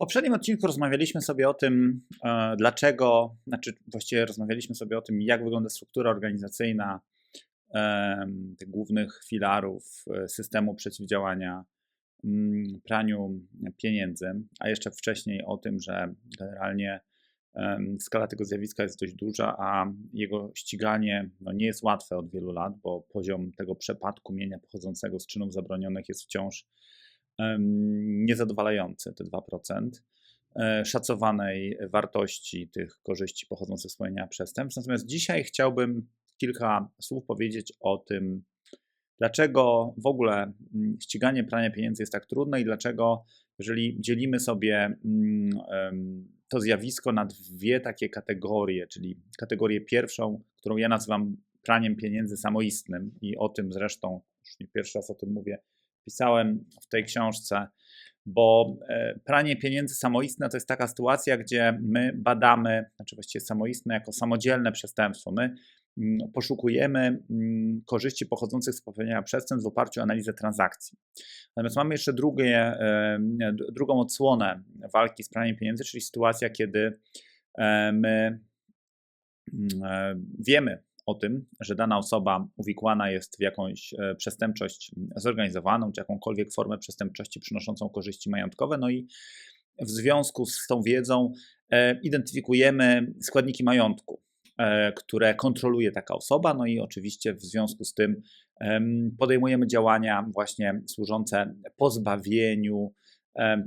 poprzednim odcinku rozmawialiśmy sobie o tym, e, dlaczego, znaczy właściwie rozmawialiśmy sobie o tym, jak wygląda struktura organizacyjna tych głównych filarów e, systemu przeciwdziałania mm, praniu pieniędzy, a jeszcze wcześniej o tym, że generalnie skala tego zjawiska jest dość duża, a jego ściganie no, nie jest łatwe od wielu lat, bo poziom tego przepadku mienia pochodzącego z czynów zabronionych jest wciąż niezadowalający, te 2% e, szacowanej wartości tych korzyści pochodzących z popełnienia przestępstw. Natomiast dzisiaj chciałbym kilka słów powiedzieć o tym, dlaczego w ogóle mm, ściganie prania pieniędzy jest tak trudne i dlaczego, jeżeli dzielimy sobie mm, to zjawisko na dwie takie kategorie, czyli kategorię pierwszą, którą ja nazywam praniem pieniędzy samoistnym i o tym zresztą, już nie pierwszy raz o tym mówię, pisałem w tej książce, bo e, pranie pieniędzy samoistne to jest taka sytuacja, gdzie my badamy, znaczy właściwie samoistne jako samodzielne przestępstwo. My mm, poszukujemy mm, korzyści pochodzących z popełnienia przestępstw w oparciu o analizę transakcji. Natomiast mamy jeszcze drugie, e, drugą odsłonę walki z praniem pieniędzy, czyli sytuacja, kiedy e, my mm, wiemy o tym, że dana osoba uwikłana jest w jakąś e, przestępczość zorganizowaną, czy jakąkolwiek formę przestępczości przynoszącą korzyści majątkowe, no i w związku z tą wiedzą e, identyfikujemy składniki majątku, e, które kontroluje taka osoba, no i oczywiście w związku z tym em, podejmujemy działania właśnie służące pozbawieniu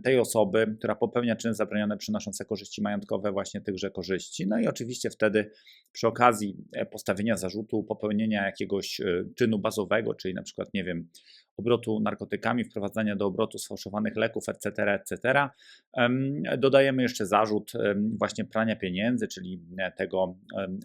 tej osoby, która popełnia czyny zabronione przynoszące korzyści majątkowe, właśnie tychże korzyści. No i oczywiście wtedy przy okazji e, postawienia zarzutu popełnienia jakiegoś e, czynu bazowego, czyli na przykład, nie wiem, obrotu narkotykami, wprowadzania do obrotu sfałszowanych leków, etc., etc., em, dodajemy jeszcze zarzut właśnie prania pieniędzy, czyli e, tego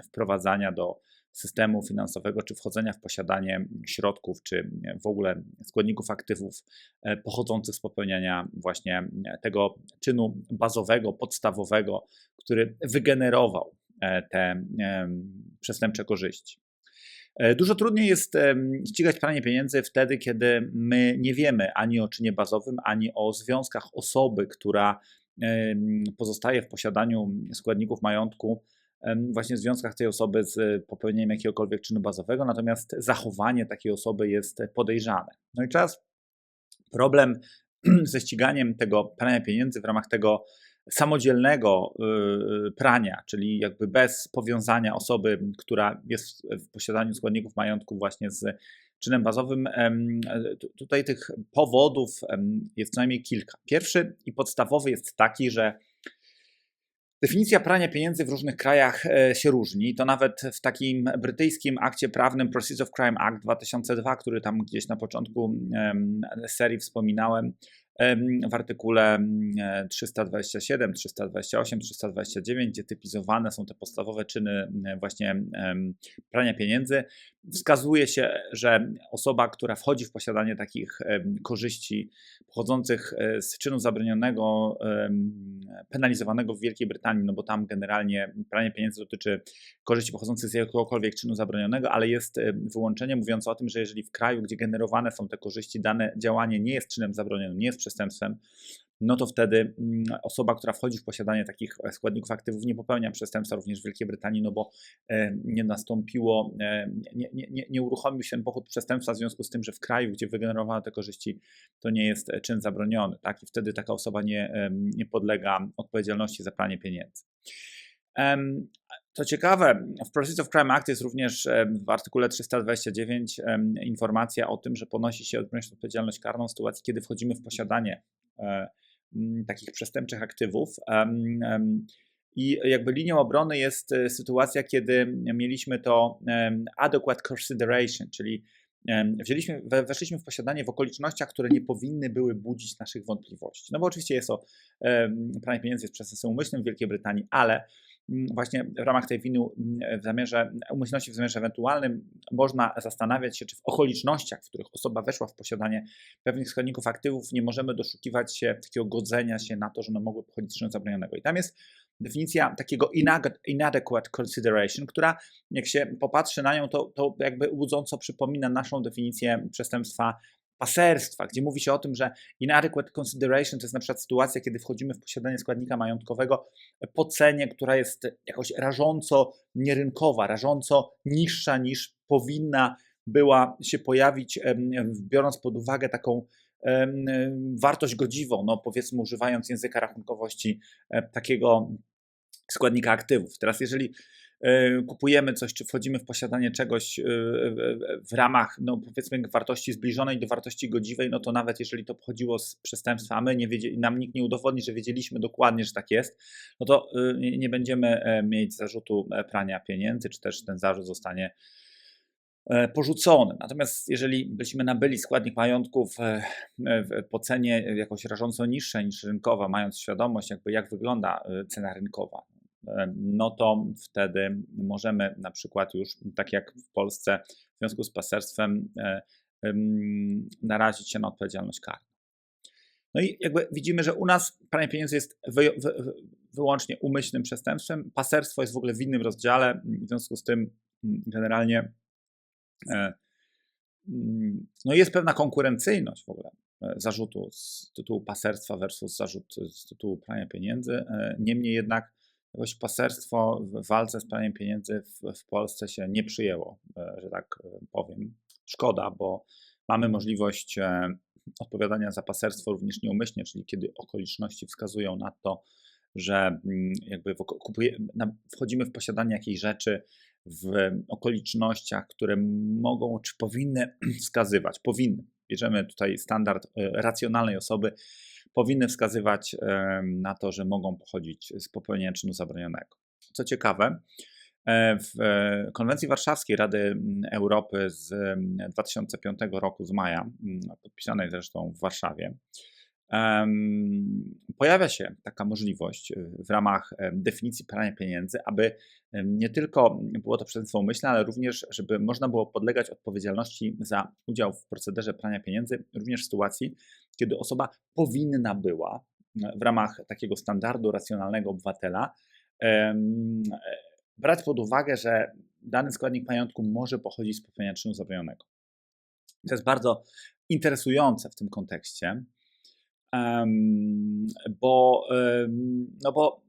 wprowadzania do systemu finansowego, czy wchodzenia w posiadanie środków, czy w ogóle składników aktywów e, pochodzących z popełniania właśnie e, tego czynu bazowego, podstawowego, który wygenerował e, te em, przestępcze korzyści. E, Dużo trudniej jest ścigać pranie pieniędzy wtedy, kiedy my nie wiemy ani o czynie bazowym, ani o związkach osoby, która pozostaje w posiadaniu składników majątku, właśnie w związkach tej osoby z popełnieniem jakiegokolwiek czynu bazowego, natomiast zachowanie takiej osoby jest podejrzane. No i czas problem ze ściganiem tego prania pieniędzy w ramach tego samodzielnego y, prania, czyli jakby bez powiązania osoby, która jest w posiadaniu składników majątku właśnie z czynem bazowym. Tutaj tych powodów jest co najmniej kilka. Pierwszy i podstawowy jest taki, że Definicja prania pieniędzy w różnych krajach e, się różni. To nawet w takim brytyjskim akcie prawnym Proceeds of Crime Act 2002, który tam gdzieś na początku serii wspominałem, em, w artykule mm, e, 327, 328, 329, gdzie typizowane są te podstawowe czyny właśnie prania pieniędzy, wskazuje się, że osoba, która wchodzi w posiadanie takich korzyści pochodzących e, z czynu zabronionego, penalizowanego w Wielkiej Brytanii, no bo tam generalnie pranie pieniędzy dotyczy korzyści pochodzących z jakiegokolwiek czynu zabronionego, ale jest wyłączenie mówiące o tym, że jeżeli w kraju, gdzie generowane są te korzyści, dane działanie nie jest czynem zabronionym, nie jest przestępstwem, no to wtedy mm, osoba, która wchodzi w posiadanie takich e, składników aktywów, nie popełnia przestępstwa również w Wielkiej Brytanii, no bo e, nie nastąpiło, e, nie, nie, nie, uruchomił się ten pochód przestępstwa w związku z tym, że w kraju, gdzie wygenerowano te korzyści, to nie jest czyn zabroniony, tak? I wtedy taka osoba nie, nie podlega odpowiedzialności za pranie pieniędzy. Co ciekawe, w Proceeds of Crime Act jest również w artykule 329 em, informacja o tym, że ponosi się odpowiedzialność karną w sytuacji, kiedy wchodzimy w posiadanie e, takich przestępczych aktywów. I jakby linią obrony jest e, sytuacja, kiedy mieliśmy to adequate consideration, czyli wzięliśmy, we- weszliśmy w posiadanie w okolicznościach, które nie powinny były budzić naszych wątpliwości. No bo oczywiście jest to pranie pieniędzy jest przestępstwem umyślnym w Wielkiej Brytanii, ale właśnie w ramach tej winy w zamierze, umyślności w zamierze ewentualnym można zastanawiać się, czy w okolicznościach, w których osoba weszła w posiadanie pewnych składników aktywów, nie możemy doszukiwać się takiego godzenia się na to, że one mogły pochodzić z czynu zabronionego. I tam jest definicja takiego inadequate consideration, która jak się popatrzy na nią, to, to jakby łudząco przypomina naszą definicję przestępstwa paserstwa, gdzie mówi się o tym, że inadequate consideration to jest na przykład sytuacja, kiedy wchodzimy w posiadanie składnika majątkowego po cenie, która jest jakoś rażąco nierynkowa, rażąco niższa niż powinna była się pojawić, biorąc pod uwagę taką wartość godziwą, no powiedzmy używając języka rachunkowości takiego składnika aktywów. Teraz jeżeli kupujemy coś, czy wchodzimy w posiadanie czegoś e, w ramach, no powiedzmy, wartości zbliżonej do wartości godziwej, no to nawet jeżeli to pochodziło z przestępstwa, a my nie wiedzieli, nam nikt nie udowodni, że wiedzieliśmy dokładnie, że tak jest, no to nie będziemy mieć zarzutu prania pieniędzy, czy też ten zarzut zostanie E, porzucony. Natomiast jeżeli byśmy nabyli składnik majątków e, po cenie jakoś rażąco niższej niż rynkowa, mając świadomość, jakby jak wygląda e, cena rynkowa, no to wtedy możemy na przykład już, tak jak w Polsce, w związku z paserstwem, narazić się na odpowiedzialność karną. No i jakby widzimy, że u nas pranie pieniędzy jest wy, wy, wyłącznie umyślnym przestępstwem. Paserstwo jest w ogóle w innym rozdziale, w związku z tym generalnie E, mm, no jest pewna konkurencyjność w ogóle e, zarzutu z tytułu paserstwa versus zarzut z tytułu prania pieniędzy. E, niemniej jednak jakoś paserstwo w walce z praniem pieniędzy w, w Polsce się nie przyjęło, że tak powiem. Szkoda, bo mamy możliwość odpowiadania za paserstwo również nieumyślnie, czyli kiedy okoliczności wskazują na to, że mm, jakby wchodzimy w posiadanie jakiejś rzeczy, w okolicznościach, które mogą czy powinny wskazywać, powinny, bierzemy tutaj standard e, racjonalnej osoby, powinny wskazywać na to, że mogą pochodzić z popełnienia czynu zabronionego. Co ciekawe, e, w e, konwencji warszawskiej Rady Europy z 2005 roku, z maja, podpisanej zresztą w Warszawie, pojawia się taka możliwość y, w ramach definicji prania pieniędzy, aby nie tylko było to przestępstwo umyślne, ale również, żeby można było podlegać odpowiedzialności za udział w procederze prania pieniędzy, również w sytuacji, kiedy osoba powinna była w ramach takiego standardu racjonalnego obywatela brać pod uwagę, że dany składnik majątku może pochodzić z popełnienia czynu zabronionego. To jest bardzo interesujące w tym kontekście, bo, no bo,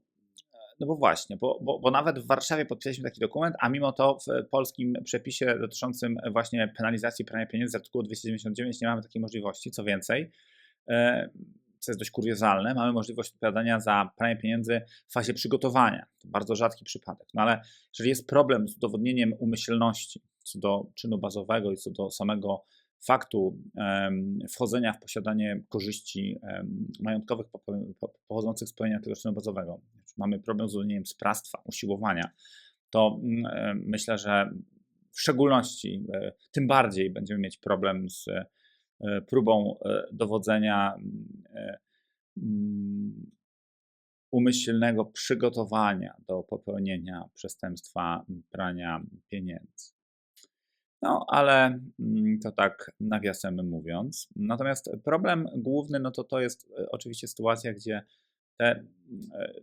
no bo właśnie, bo, bo, bo nawet w Warszawie podpisaliśmy taki dokument, a mimo to w polskim przepisie dotyczącym właśnie penalizacji prania pieniędzy z artykułu 299 nie mamy takiej możliwości. Co więcej, co jest dość kuriozalne, mamy możliwość odpowiadania za pranie pieniędzy w fazie przygotowania. To bardzo rzadki przypadek. No ale jeżeli jest problem z udowodnieniem umyślności co do czynu bazowego i co do samego faktu wchodzenia w posiadanie korzyści majątkowych pochodzących z pełnienia tego czynu bazowego, mamy problem z uwolnieniem sprawstwa, usiłowania, to mm, myślę, że w szczególności, e, tym bardziej będziemy mieć problem z e, próbą e, dowodzenia mm, umyślnego przygotowania do popełnienia przestępstwa prania pieniędzy. No, ale mm, to tak nawiasem mówiąc. Natomiast problem główny, no to to jest e, oczywiście sytuacja, gdzie te e,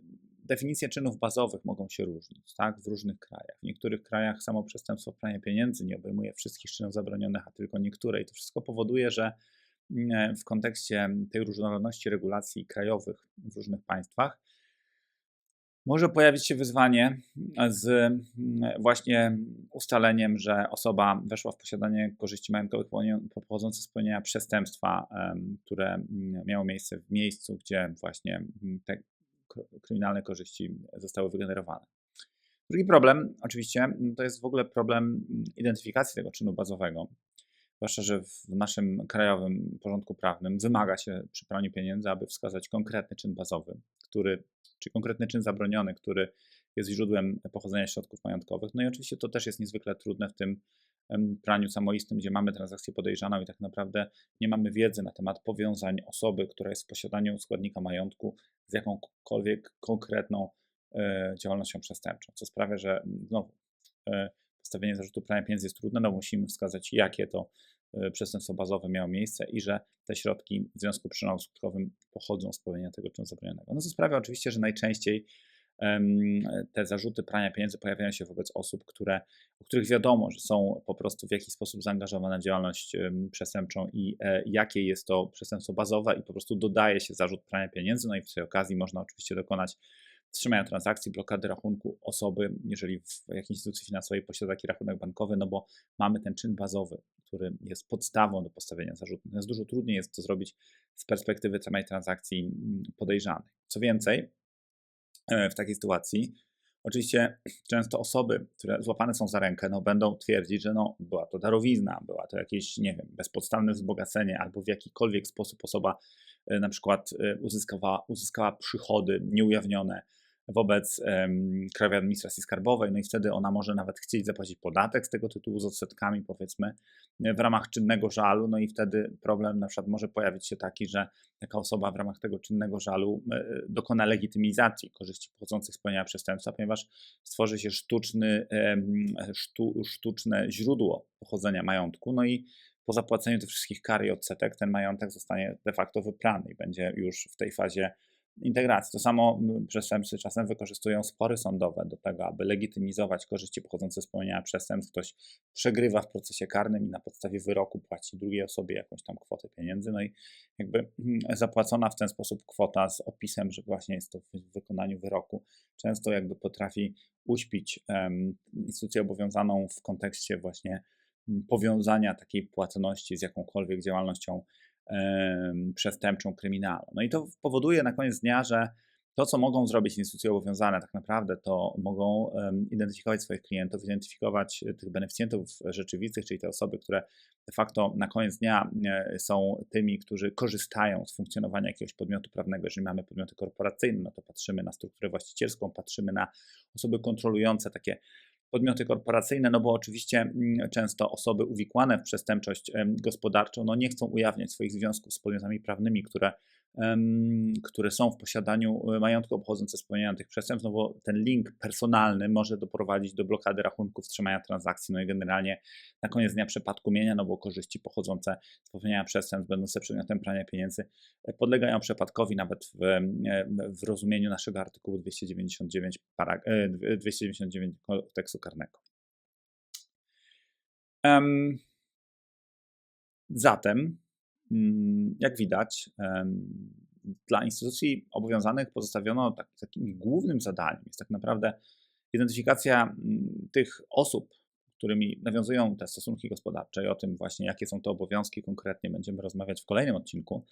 definicje czynów bazowych mogą się różnić, tak, w różnych krajach. W niektórych krajach samo przestępstwo prania pieniędzy nie obejmuje wszystkich czynów zabronionych, a tylko niektóre. I to wszystko powoduje, że mm, w kontekście tej różnorodności regulacji krajowych w różnych państwach, może pojawić się wyzwanie z mm, właśnie ustaleniem, że osoba weszła w posiadanie korzyści majątkowych pochodzących z popełnienia przestępstwa, które mm, miało miejsce w miejscu, gdzie właśnie mm, te kryminalne korzyści zostały wygenerowane. Drugi problem, oczywiście, to jest w ogóle problem identyfikacji tego czynu bazowego. Zwłaszcza, że w naszym krajowym porządku prawnym wymaga się przy praniu pieniędzy, aby wskazać konkretny czyn bazowy, który czy konkretny czyn zabroniony, który jest źródłem pochodzenia środków majątkowych. No i oczywiście to też jest niezwykle trudne w tym praniu samoistym, gdzie mamy transakcję podejrzaną i tak naprawdę nie mamy wiedzy na temat powiązań osoby, która jest w posiadaniu składnika majątku z jakąkolwiek konkretną e, działalnością przestępczą, co sprawia, że znowu e, postawienie zarzutu prania pieniędzy jest trudne, no musimy wskazać, jakie to e, przestępstwo bazowe miało miejsce i że te środki w związku przyczynowo-skutkowym pochodzą z popełnienia tego czynu zabronionego. No to sprawia oczywiście, że najczęściej te zarzuty prania pieniędzy pojawiają się wobec osób, które, o których wiadomo, że są po prostu w jakiś sposób zaangażowane w działalność przestępczą i e, jakie jest to przestępstwo bazowe i po prostu dodaje się zarzut prania pieniędzy, no i w tej okazji można oczywiście dokonać wstrzymania transakcji, blokady rachunku osoby, jeżeli w jakiejś instytucji finansowej posiada taki rachunek bankowy, no bo mamy ten czyn bazowy, który jest podstawą do postawienia zarzutu. Natomiast dużo trudniej jest to zrobić z perspektywy samej transakcji mm, podejrzanej. Co więcej, e, w takiej sytuacji Oczywiście często osoby, które złapane są za rękę, no, będą twierdzić, że no, była to darowizna, była to jakieś, nie wiem, bezpodstawne wzbogacenie, albo w jakikolwiek sposób osoba e, na przykład e, uzyskała, uzyskała przychody nieujawnione, wobec um, Krajowej Administracji Skarbowej, no i wtedy ona może nawet chcieć zapłacić podatek z tego tytułu z odsetkami, powiedzmy, w ramach czynnego żalu, no i wtedy problem na przykład może pojawić się taki, że taka osoba w ramach tego czynnego żalu e, dokona legitymizacji korzyści pochodzących z pełnienia przestępstwa, ponieważ stworzy się sztuczny, sztu, sztuczne źródło pochodzenia majątku, no i po zapłaceniu tych wszystkich kar i odsetek ten majątek zostanie de facto wyprany i będzie już w tej fazie integracji. To samo przestępcy czasem wykorzystują spory sądowe do tego, aby legitymizować korzyści pochodzące z popełnienia przestępstw. Ktoś przegrywa w procesie karnym i na podstawie wyroku płaci drugiej osobie jakąś tam kwotę pieniędzy. No i jakby zapłacona w ten sposób kwota z opisem, że właśnie jest to w wykonaniu wyroku, często jakby potrafi uśpić um, instytucję obowiązaną w kontekście właśnie powiązania takiej płatności z jakąkolwiek działalnością przestępczą, kryminalną. No i to powoduje na koniec dnia, że to, co mogą zrobić instytucje obowiązane, tak naprawdę to mogą identyfikować swoich klientów, identyfikować tych beneficjentów rzeczywistych, czyli te osoby, które de facto na koniec dnia e, są tymi, którzy korzystają z funkcjonowania jakiegoś podmiotu prawnego. Jeżeli mamy podmioty korporacyjne, no to patrzymy na strukturę właścicielską, patrzymy na osoby kontrolujące takie podmioty korporacyjne, no bo oczywiście mm, często osoby uwikłane w przestępczość gospodarczą no nie chcą ujawniać swoich związków z podmiotami prawnymi, które które są w posiadaniu e, majątku pochodzące z popełnienia tych przestępstw, no bo ten link personalny może doprowadzić do blokady rachunków, wstrzymania transakcji, no i generalnie na koniec dnia przypadku mienia, no bo korzyści pochodzące z popełnienia przestępstw, będące przedmiotem prania pieniędzy, e, podlegają przepadkowi nawet w, e, w rozumieniu naszego artykułu 299, parag 299 kodeksu karnego. Um, zatem jak widać, dla instytucji obowiązanych pozostawiono tak, takim głównym zadaniem. Jest tak naprawdę identyfikacja mm, tych osób, którymi nawiązują te stosunki gospodarcze i o tym właśnie, jakie są to obowiązki konkretnie będziemy rozmawiać w kolejnym odcinku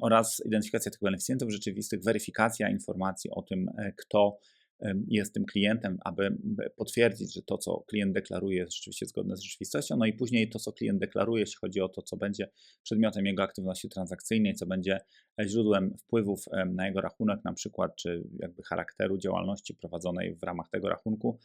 oraz identyfikacja tych beneficjentów rzeczywistych, weryfikacja informacji o tym, e, kto jest tym klientem, aby potwierdzić, że to, co klient deklaruje, jest rzeczywiście zgodne z rzeczywistością, no i później to, co klient deklaruje, jeśli chodzi o to, co będzie przedmiotem jego aktywności transakcyjnej, co będzie źródłem wpływów na jego rachunek, na przykład, czy jakby charakteru działalności prowadzonej w ramach tego rachunku,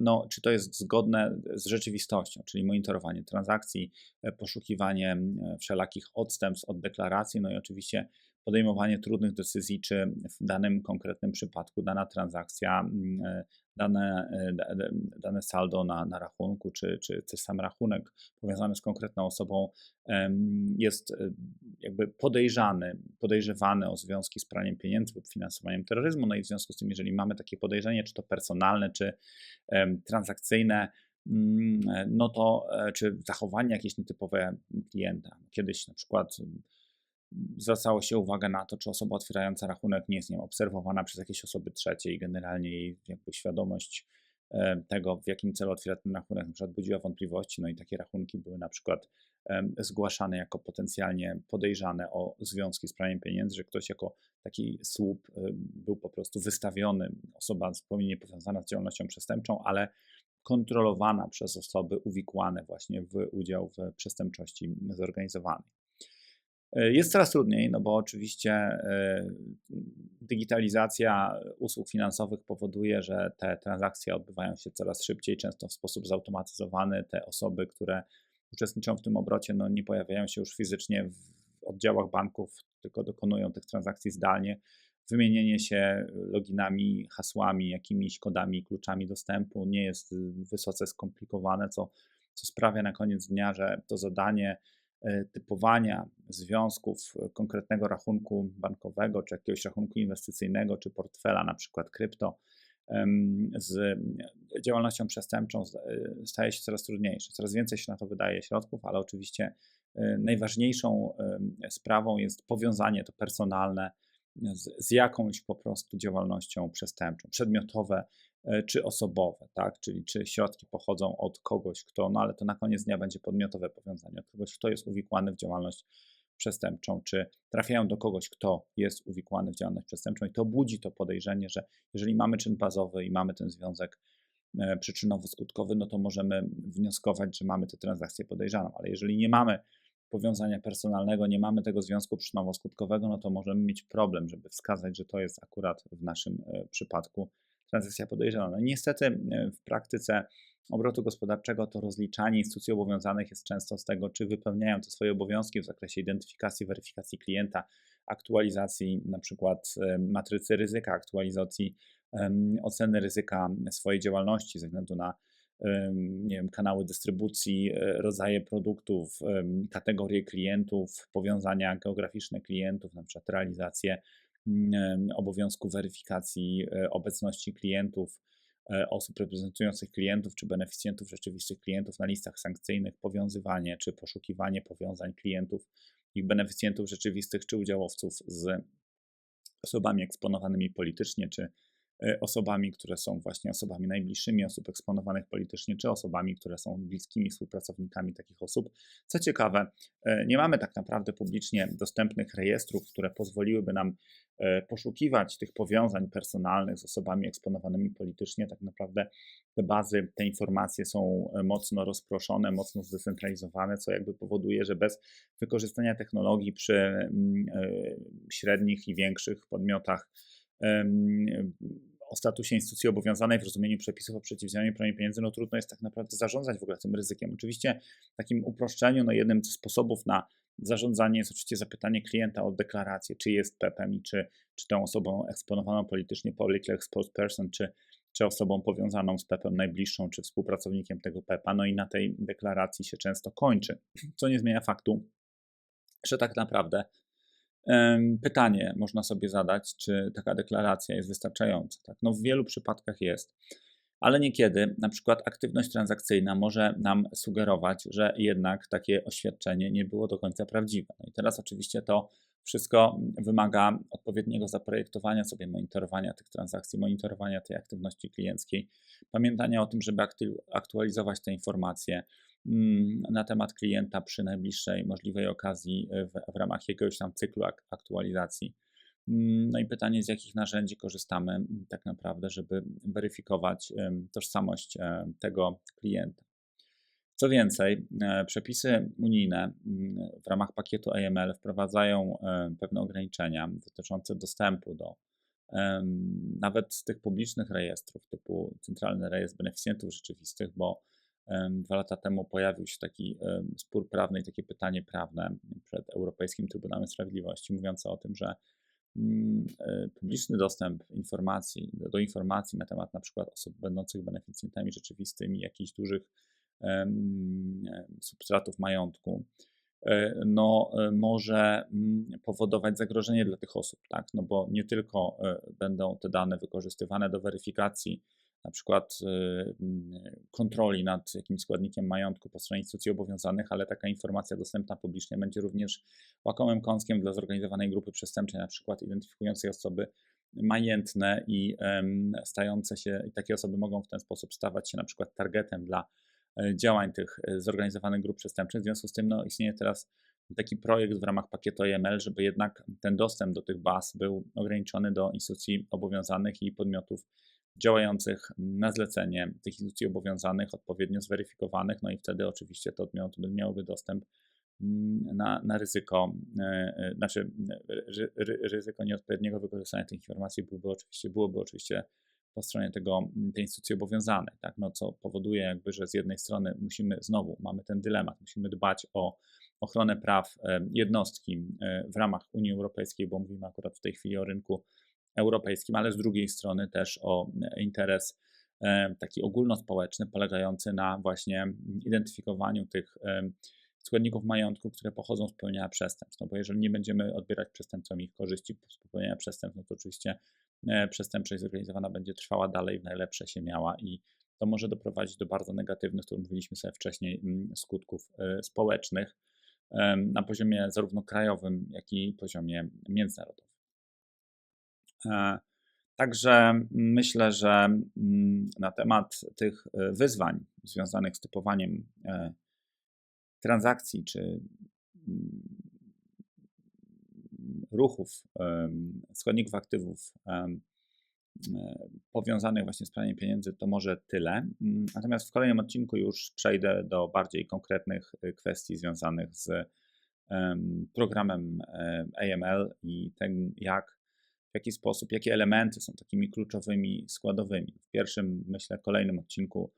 no, czy to jest zgodne z rzeczywistością, czyli monitorowanie transakcji, e, poszukiwanie wszelakich odstępstw od deklaracji, no i oczywiście podejmowanie trudnych decyzji, czy w danym konkretnym przypadku dana transakcja, mm, e, dane, e, dane saldo na, na rachunku, czy, czy też sam rachunek powiązany z konkretną osobą jest e, jakby podejrzany, podejrzewany o związki z praniem pieniędzy lub finansowaniem terroryzmu. No i w związku z tym, jeżeli mamy takie podejrzenie, czy to personalne, czy transakcyjne, mm, no to czy zachowanie jakieś nietypowe klienta. Kiedyś na przykład zwracało się uwagę na to, czy osoba otwierająca rachunek nie jest nie obserwowana przez jakieś osoby trzecie i generalnie jej jakby świadomość e, tego, w jakim celu otwiera ten rachunek, na przykład budziła wątpliwości, no i takie rachunki były na przykład zgłaszane jako potencjalnie podejrzane o związki z praniem pieniędzy, że ktoś jako taki słup był po prostu wystawiony, osoba zupełnie powiązana z działalnością przestępczą, ale kontrolowana przez osoby uwikłane właśnie w udział w przestępczości zorganizowanej. E, jest coraz trudniej, no bo oczywiście e, digitalizacja usług finansowych powoduje, że te transakcje odbywają się coraz szybciej, często w sposób zautomatyzowany. Te osoby, które uczestniczą w tym obrocie, no nie pojawiają się już fizycznie w oddziałach banków, tylko dokonują tych transakcji zdalnie. Wymienienie się loginami, hasłami, jakimiś kodami, kluczami dostępu nie jest wysoce skomplikowane, co, co sprawia na koniec dnia, że to zadanie typowania związków konkretnego rachunku bankowego, czy jakiegoś rachunku inwestycyjnego, czy portfela, na przykład krypto, z działalnością przestępczą staje się coraz trudniejsze. Coraz więcej się na to wydaje środków, ale oczywiście najważniejszą sprawą jest powiązanie to personalne z, z jakąś po prostu działalnością przestępczą, przedmiotowe e, czy osobowe, tak? Czyli czy środki pochodzą od kogoś, kto, no ale to na koniec dnia będzie podmiotowe powiązanie, od kogoś, kto jest uwikłany w działalność przestępczą, czy trafiają do kogoś, kto jest uwikłany w działalność przestępczą i to budzi to podejrzenie, że jeżeli mamy czyn bazowy i mamy ten związek e, przyczynowo-skutkowy, no to możemy wnioskować, że mamy tę transakcję podejrzaną, ale jeżeli nie mamy powiązania personalnego, nie mamy tego związku przyczynowo-skutkowego, no to możemy mieć problem, żeby wskazać, że to jest akurat w naszym e, przypadku transakcja podejrzana. No niestety e, w praktyce obrotu gospodarczego to rozliczanie instytucji obowiązanych jest często z tego, czy wypełniają te swoje obowiązki w zakresie identyfikacji, weryfikacji klienta, aktualizacji na przykład e, matrycy ryzyka, aktualizacji oceny ryzyka swojej działalności ze względu na nie wiem, kanały dystrybucji, e, rodzaje produktów, kategorie klientów, powiązania geograficzne klientów, na przykład realizację obowiązku weryfikacji e, obecności klientów, e, osób reprezentujących klientów czy beneficjentów rzeczywistych klientów na listach sankcyjnych, powiązywanie czy poszukiwanie powiązań klientów i beneficjentów rzeczywistych czy udziałowców z osobami eksponowanymi politycznie czy osobami, które są właśnie osobami najbliższymi osób eksponowanych politycznie, czy osobami, które są bliskimi współpracownikami takich osób. Co ciekawe, e, nie mamy tak naprawdę publicznie dostępnych rejestrów, które pozwoliłyby nam e, poszukiwać tych powiązań personalnych z osobami eksponowanymi politycznie. Tak naprawdę te bazy, te informacje są mocno rozproszone, mocno zdecentralizowane, co jakby powoduje, że bez wykorzystania technologii przy mm, średnich i większych podmiotach o statusie instytucji obowiązanej w rozumieniu przepisów o przeciwdziałaniu praniu pieniędzy, no trudno jest tak naprawdę zarządzać w ogóle tym ryzykiem. Oczywiście w takim uproszczeniu, no jednym z sposobów na zarządzanie jest oczywiście zapytanie klienta o deklarację, czy jest PEP-em i czy, czy tą osobą eksponowaną politycznie, publicly exposed person, czy, czy osobą powiązaną z PEP-em najbliższą, czy współpracownikiem tego PEP-a, no i na tej deklaracji się często kończy, co nie zmienia faktu, że tak naprawdę Pytanie można sobie zadać, czy taka deklaracja jest wystarczająca. Tak? No w wielu przypadkach jest, ale niekiedy na przykład aktywność transakcyjna może nam sugerować, że jednak takie oświadczenie nie było do końca prawdziwe. No i teraz oczywiście to wszystko wymaga odpowiedniego zaprojektowania sobie monitorowania tych transakcji, monitorowania tej aktywności klienckiej, pamiętania o tym, żeby aktualizować te informacje, Mm, na temat klienta przy najbliższej możliwej okazji e, w, w ramach jakiegoś tam cyklu ak aktualizacji. Mm, no i pytanie, z jakich narzędzi korzystamy tak naprawdę, żeby weryfikować tożsamość e, tego klienta. Co więcej, e, przepisy unijne mm, w ramach pakietu AML wprowadzają pewne ograniczenia dotyczące dostępu do nawet tych publicznych rejestrów, typu Centralny Rejestr Beneficjentów Rzeczywistych, bo Dwa lata temu pojawił się taki spór prawny i takie pytanie prawne przed Europejskim Trybunałem Sprawiedliwości, mówiące o tym, że mm, e, publiczny dostęp informacji, do informacji na temat na przykład osób będących beneficjentami rzeczywistymi jakichś dużych substratów majątku, e, no, e, może mm, powodować zagrożenie dla tych osób, tak? No bo nie tylko będą te dane wykorzystywane do weryfikacji na przykład mm, kontroli nad jakimś składnikiem majątku po stronie instytucji obowiązanych, ale taka informacja dostępna publicznie będzie również łakomym kąskiem dla zorganizowanej grupy przestępczej, na przykład identyfikującej osoby majętne i stające się, i takie osoby mogą w ten sposób stawać się na przykład targetem dla e, działań tych e, zorganizowanych grup przestępczych. W związku z tym no, istnieje teraz taki projekt w ramach pakietu IML, żeby jednak ten dostęp do tych baz był ograniczony do instytucji obowiązanych i podmiotów działających na zlecenie tych instytucji obowiązanych, odpowiednio zweryfikowanych, no i wtedy oczywiście to podmioty miałyby dostęp mm, na, na ryzyko, e, e, znaczy ryzyko nieodpowiedniego wykorzystania tych informacji byłoby oczywiście, byłoby oczywiście po stronie tego, tej instytucji obowiązanej, tak? no, co powoduje jakby, że z jednej strony musimy, znowu mamy ten dylemat, musimy dbać o ochronę praw e, jednostki w ramach Unii Europejskiej, bo mówimy akurat w tej chwili o rynku europejskim, ale z drugiej strony też o interes e, taki ogólnospołeczny, polegający na właśnie identyfikowaniu tych składników majątku, które pochodzą z popełnienia przestępstw. No bo jeżeli nie będziemy odbierać przestępcom ich korzyści z popełnienia przestępstw, no to oczywiście e, przestępczość zorganizowana będzie trwała dalej, w najlepsze się miała i to może doprowadzić do bardzo negatywnych, to mówiliśmy sobie wcześniej, mm, skutków e, społecznych na poziomie zarówno krajowym, jak i poziomie międzynarodowym. E, także myślę, że mm, na temat tych wyzwań związanych z typowaniem transakcji czy mm, ruchów, składników aktywów e, powiązanych właśnie z praniem pieniędzy, to może tyle. Mm, natomiast w kolejnym odcinku już przejdę do bardziej konkretnych e, kwestii związanych z programem e, AML i tym, jak, w jaki sposób, jakie elementy są takimi kluczowymi składowymi. W pierwszym, myślę, kolejnym odcinku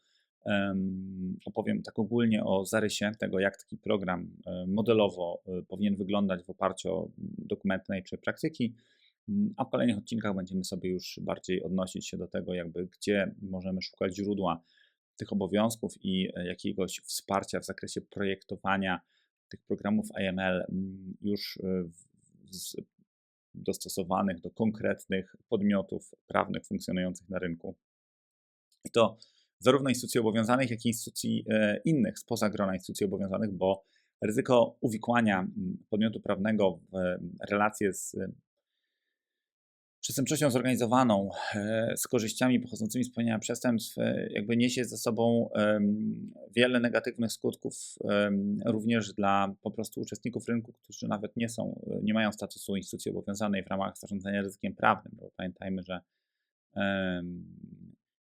opowiem tak ogólnie o zarysie tego, jak taki program e, modelowo e, powinien wyglądać w oparciu o dokumenty najlepszej praktyki, mm, a w kolejnych odcinkach będziemy sobie już bardziej odnosić się do tego, jakby gdzie możemy szukać źródła tych obowiązków i e, jakiegoś wsparcia w zakresie projektowania tych programów AML mm, już dostosowanych do konkretnych podmiotów prawnych funkcjonujących na rynku. I to zarówno instytucji obowiązanych, jak i instytucji e, innych spoza grona instytucji obowiązanych, bo ryzyko uwikłania podmiotu prawnego w relacje z przestępczością zorganizowaną, e, z korzyściami pochodzącymi z popełnienia przestępstw, e, jakby niesie ze sobą wiele negatywnych skutków, również dla po prostu uczestników rynku, którzy nawet nie są, nie mają statusu instytucji obowiązanej w ramach zarządzania ryzykiem prawnym, bo pamiętajmy, że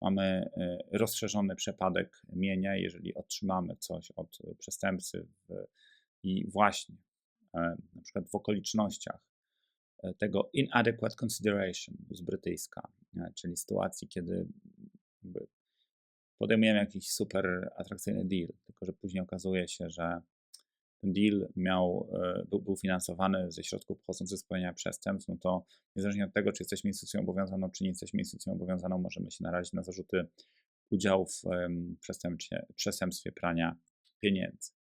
mamy e, rozszerzony przepadek mienia, jeżeli otrzymamy coś od przestępcy i właśnie e, na przykład w okolicznościach e, tego inadequate consideration z brytyjska, czyli sytuacji, kiedy podejmujemy jakiś super atrakcyjny deal, tylko że później okazuje się, że ten deal miał, e, był, był finansowany ze środków pochodzących z popełnienia przestępstw, no to niezależnie od tego, czy jesteśmy instytucją obowiązaną, czy nie jesteśmy instytucją obowiązaną, możemy się narazić na zarzuty udziału w przestępstwie prania pieniędzy.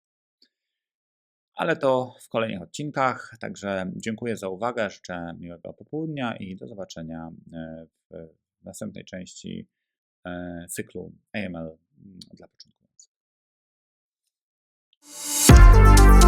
Ale to w kolejnych odcinkach. Także dziękuję za uwagę, życzę miłego popołudnia i do zobaczenia e, w następnej części e, cyklu AML dla początkujących. thank you